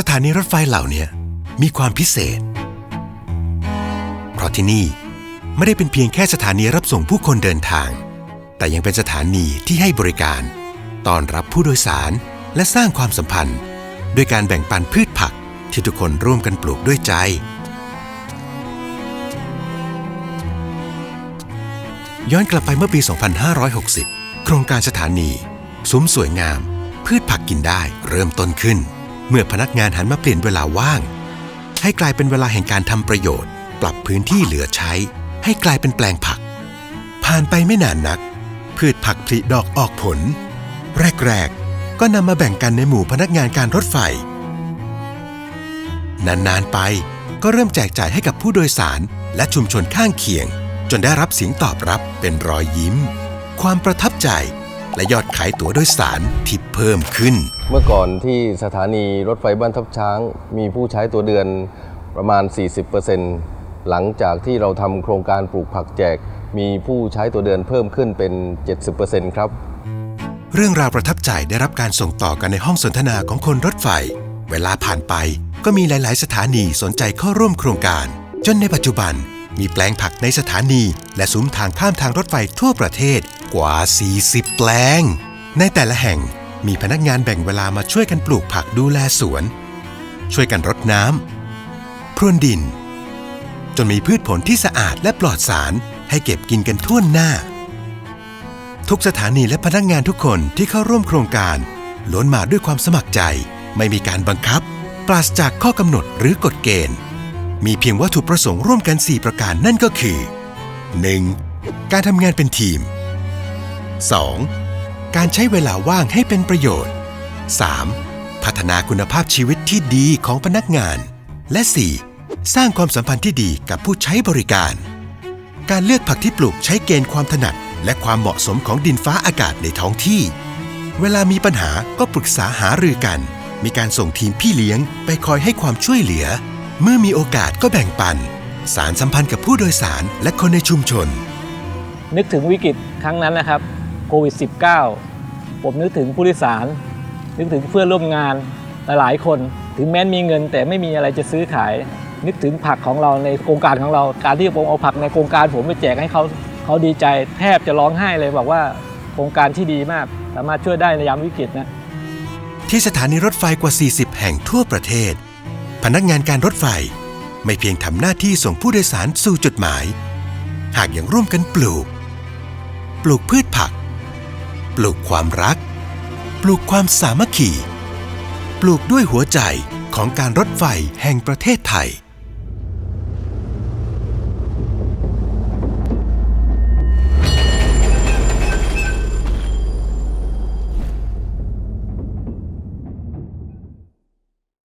สถานีรถไฟเหล่านี้มีความพิเศษ เพราะที่นี่ไม่ได้เป็นเพียงแค่สถานีรับส่งผู้คนเดินทาง แต่ยังเป็นสถานีที่ให้บริการ ต้อนรับผู้โดยสารและสร้างความสัมพันธ์ ด้วยการแบ่งปันพืชผักที่ทุกคนร่วมกันปลูกด้วยใจ ย้อนกลับไปเมื่อปี 2560 โครงการสถานี ซุ้มสวยงาม พืชผักกินได้เริ่มต้นขึ้น เมื่อพนักงานหันมาเปลี่ยนเวลาว่าง ให้กลายเป็นเวลาแห่งการทำประโยชน์ ปรับพื้นที่เหลือใช้ ให้กลายเป็นแปลงผัก ผ่านไปไม่นานนัก พืชผักผลิดอกออกผล แรกๆ ก็นำมาแบ่งกันในหมู่พนักงานการรถไฟ นานๆไปก็เริ่มแจกจ่ายให้กับผู้โดยสารและชุมชนข้างเคียง จนได้รับเสียงตอบรับเป็นรอยยิ้ม ความประทับใจ และยอดขายตั๋วโดยสารที่เพิ่มขึ้น เมื่อก่อนที่สถานีรถไฟบ้านทับช้าง มีผู้ใช้ตัวเดือนประมาณ 40%หลังจากที่เราทำโครงการปลูกผักแจก มีผู้ใช้ตัวเดือนเพิ่มขึ้นเป็น 70%ครับ เรื่องราวประทับใจได้รับการส่งต่อกันในห้องสนทนาของคนรถไฟ เวลาผ่านไปก็มีหลาย ๆ สถานีสนใจเข้าร่วมโครงการ จนในปัจจุบัน มีแปลงผักในสถานี และซุ้มทางข้ามทางรถไฟทั่วประเทศกว่า 40 แปลง ในแต่ละแห่งมีพนักงานแบ่งเวลามาช่วยกันปลูกผักดูแลสวน ช่วยกันรดน้ำพรวนดิน จนมีพืชผลที่สะอาดและปลอดสารให้เก็บกินกันทั่วหน้า ทุกสถานีและพนักงานทุกคนที่เข้าร่วมโครงการล้วนมาด้วยความสมัครใจ ไม่มีการบังคับ ปราศจากข้อกำหนดหรือกฎเกณฑ์ มีเพียงวัตถุประสงค์ร่วมกัน 4 ประการนั่นก็คือ 1. การทำงานเป็นทีม 2. การใช้เวลาว่างให้เป็นประโยชน์ 3. พัฒนาคุณภาพชีวิตที่ดีของพนักงาน และ 4. สร้างความสัมพันธ์ที่ดีกับผู้ใช้บริการ การเลือกผักที่ปลูกใช้เกณฑ์ความถนัด และความเหมาะสมของดินฟ้าอากาศในท้องที่ เวลามีปัญหาก็ปรึกษาหารือกัน มีการส่งทีมพี่เลี้ยงไปคอยให้ความช่วยเหลือ เมื่อมีโอกาสก็แบ่งปัน สารสัมพันธ์กับผู้โดยสารและคนในชุมชน นึกถึงวิกฤตครั้งนั้นนะครับโควิด -19 ผมนึกถึงผู้โดยสาร นึกถึงเพื่อนร่วมงานหลายๆคน ถึงแม้นมีเงินแต่ไม่มีอะไรจะซื้อขาย นึกถึงผักของเราในโครงการของเรา การที่ผมเอาผักในโครงการผมไปแจกให้เขาเขาดีใจแทบจะร้องไห้เลยบอกว่าโครงการที่ดีมากสามารถช่วยได้ในยามวิกฤตนะที่สถานีรถไฟกว่า 40 แห่งทั่วประเทศ พนักงานการรถไฟ ไม่เพียงทำหน้าที่ส่งผู้โดยสารสู่จุดหมาย หากยังร่วมกันปลูก ปลูกพืชผัก ปลูกความรัก ปลูกความสามัคคี ปลูกด้วยหัวใจของการรถไฟแห่งประเทศไทย